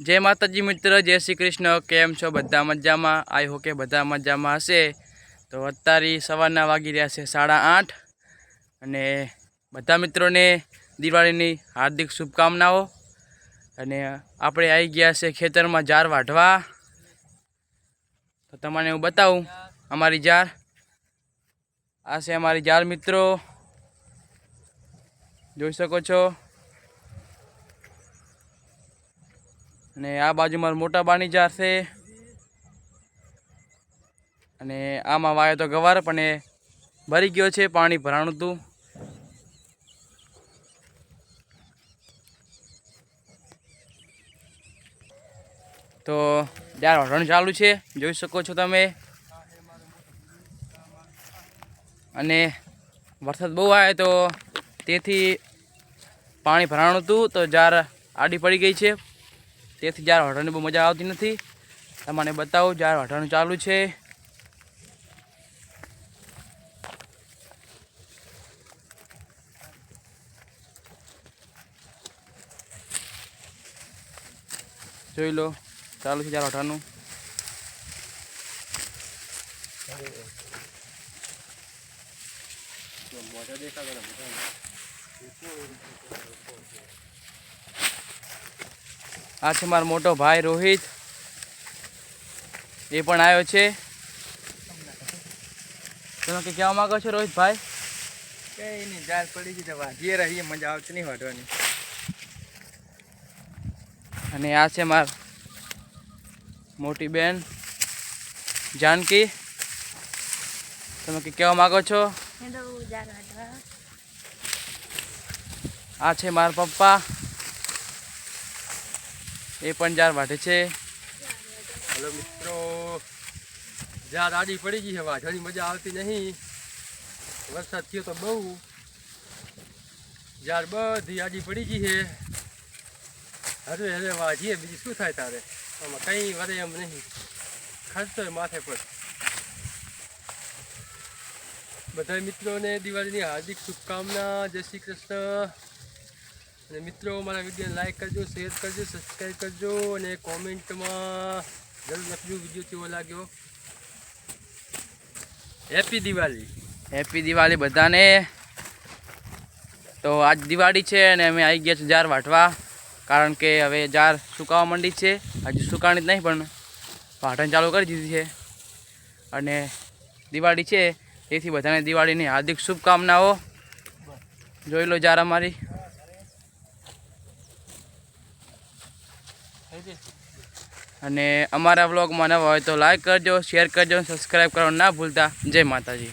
જય માતાજી મિત્ર, જય શ્રી કૃષ્ણ. કેમ છો? બધા મજામાં? આઈ હો કે બધા મજામાં હશે. તો અત્યારે સવારના વાગી રહ્યા છે સાડા આઠ અને બધા મિત્રોને દિવાળીની હાર્દિક શુભકામનાઓ. અને આપણે આવી ગયા છે ખેતરમાં જાર વાઢવા. તો તમને હું બતાવું અમારી જાર આ છે અમારી જાર મિત્રો. જોઈ શકો છો? અને આ બાજુ મારા મોટા બાની જાર છે. અને આમાં વાયો તો ગવાર, પણ એ ભરી ગયો છે, પાણી ભરાણું હતું. તો ત્યાર હરણ ચાલુ છે, જોઈ શકો છો તમે. અને વરસાદ બહુ આવે તો તેથી પાણી ભરાણું હતું, તો જાર આડી પડી ગઈ છે. તેથી જાર વાઢવાની બહુ મજા આવતી નથી. તમને બતાવું, જાર વાઢવાનું ચાલુ છે. જોઈ લો, ચાલુ છે જાર વાઢવાનું. આ છે મારો મોટો ભાઈ રોહિત. એ પણ આવ્યો છે. તમે કે કહેવા માંગો છો રોહિત ભાઈ કઈ નહીં જાર પડી ગઈ તો રહીએ મજા આવતી નહીં વાઢવાની અને આ છે માર મોટી બેન જાનકી. તમે કે કહેવા માંગો છો? આ છે મારા પપ્પા. એ પણ જાર માટે છે. હલો મિત્રો જાર આડી પડી ગઈ છે, વાઢવાની મજા આવતી નહીં. વરસાદ થયો તો બહુ. જાર બધી આડી પડી ગઈ છે હવે હવે વાઢીએ, બીજું શું થાય તારે? આમાં કંઈ વરે એમ નહીં. ખર્ચો માથે પર બધા મિત્રોને દિવાળીની હાર્દિક શુભકામના. જય શ્રી કૃષ્ણ. અને મિત્રો મારા વિડીયોને લાઇક કરજો શેર કરજો સબસ્ક્રાઈબ કરજો અને કોમેન્ટમાં જરૂર લખજો વીડિયો કેવો લાગ્યો. હેપી દિવાળી હેપી દિવાળી બધાને. તો આજ દિવાળી છે અને અમે આવી ગયા છીએ જાર વાટવા કારણ કે હવે જાર સુકાવા માંડી છે. હજુ સુકાણી જ નહીં, પણ વાટણ ચાલુ કરી દીધી છે. અને દિવાળી છે તેથી બધાને દિવાળીની હાર્દિક શુભકામનાઓ. જોઈ લો જાર અમારી. અને અમારા બ્લોગમાં નવા હોય તો લાઈક કરજો શેર કરજો સબસ્ક્રાઈબ કરવાનું ના ભૂલતા. જય માતાજી.